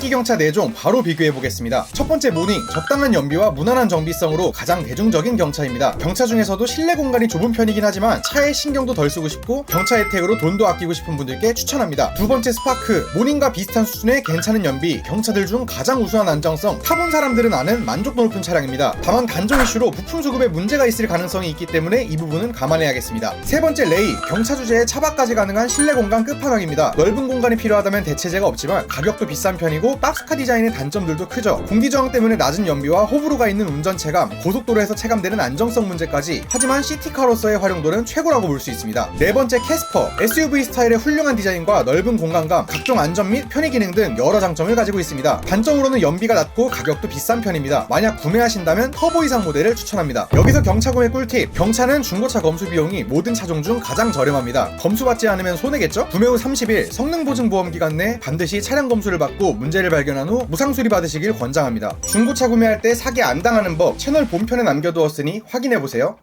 인기 경차 4종 바로 비교해 보겠습니다. 첫 번째 모닝, 적당한 연비와 무난한 정비성으로 가장 대중적인 경차입니다. 경차 중에서도 실내 공간이 좁은 편이긴 하지만 차에 신경도 덜 쓰고 싶고 경차 혜택으로 돈도 아끼고 싶은 분들께 추천합니다. 두 번째 스파크, 모닝과 비슷한 수준의 괜찮은 연비, 경차들 중 가장 우수한 안정성, 타본 사람들은 아는 만족도 높은 차량입니다. 다만 단종 이슈로 부품 수급에 문제가 있을 가능성이 있기 때문에 이 부분은 감안해야겠습니다. 세 번째 레이, 경차 주제에 차박까지 가능한 실내 공간 끝판왕입니다. 넓은 공간이 필요하다면 대체제가 없지만 가격도 비싼 편이고 박스카 디자인의 단점들도 크죠. 공기 저항 때문에 낮은 연비와 호불호가 있는 운전 체감, 고속도로에서 체감되는 안정성 문제까지 하지만 시티카로서의 활용도는 최고라고 볼 수 있습니다. 네 번째 캐스퍼, SUV 스타일의 훌륭한 디자인과 넓은 공간감, 각종 안전 및 편의 기능 등 여러 장점을 가지고 있습니다. 단점으로는 연비가 낮고 가격도 비싼 편입니다. 만약 구매하신다면 터보 이상 모델을 추천합니다. 여기서 경차 구매 꿀팁, 경차는 중고차 검수 비용이 모든 차종 중 가장 저렴합니다. 검수받지 않으면 손해겠죠? 구매 후 30일 성능 보증 보험 기간 내 반드시 차량 검수를 받고 문제를 발견한 후 무상 수리 받으시길 권장합니다. 중고차 구매할 때 사기 안 당하는 법 채널 본편에 남겨두었으니 확인해 보세요.